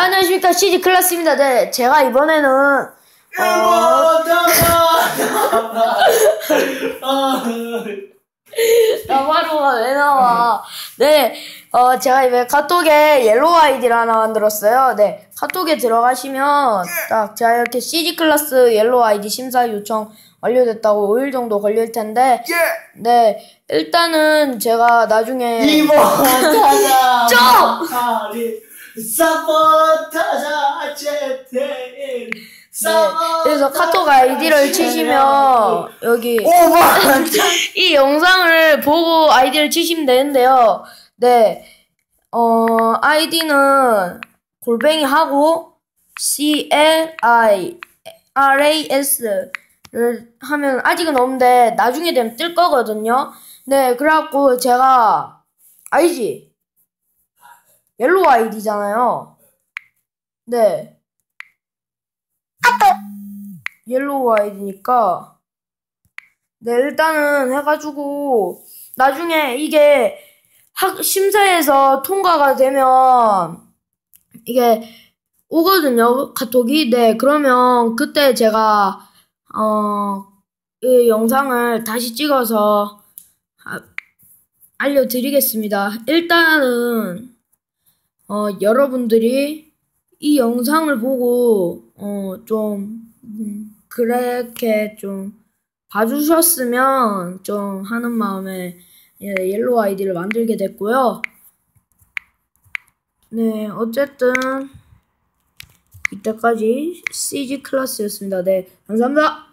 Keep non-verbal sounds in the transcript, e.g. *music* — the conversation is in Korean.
안녕하십니까 CG 클라스입니다. 네, 제가 이번에는 어, 나바로가 왜 나와? 네, 어, 제가 이번에 카톡에 옐로우 아이디를 하나 만들었어요. 네, 카톡에 들어가시면 딱 제가 이렇게 CG 클라스 옐로우 아이디 심사 요청 완료됐다고 5일 정도 걸릴 텐데, 네, 일단은 제가 나중에 이모! *laughs* 다리 사포타자 네, 그래서 카톡 아이디를 치시면 여기 *laughs* 이 영상을 보고 아이디를 치시면 되는데요. 네, 어, 아이디는 골뱅이 하고 C L I R A S를 하면 아직은 없는데 나중에 되면 뜰 거거든요. 네, 그래갖고 제가 아이지 옐로우 아이디잖아요. 네. 옐로우 아이디니까 네 일단은 해가지고 나중에 이게 학 심사에서 통과가 되면 이게 오거든요 카톡이 네 그러면 그때 제가 어 이 영상을 다시 찍어서 아, 알려드리겠습니다 일단은 어 여러분들이 이 영상을 보고 어 좀 음, 그렇게 좀 봐주셨으면 좀 하는 마음에 예, 옐로우 아이디를 만들게 됐고요. 네, 어쨌든 이때까지 CG 클래스였습니다. 네, 감사합니다.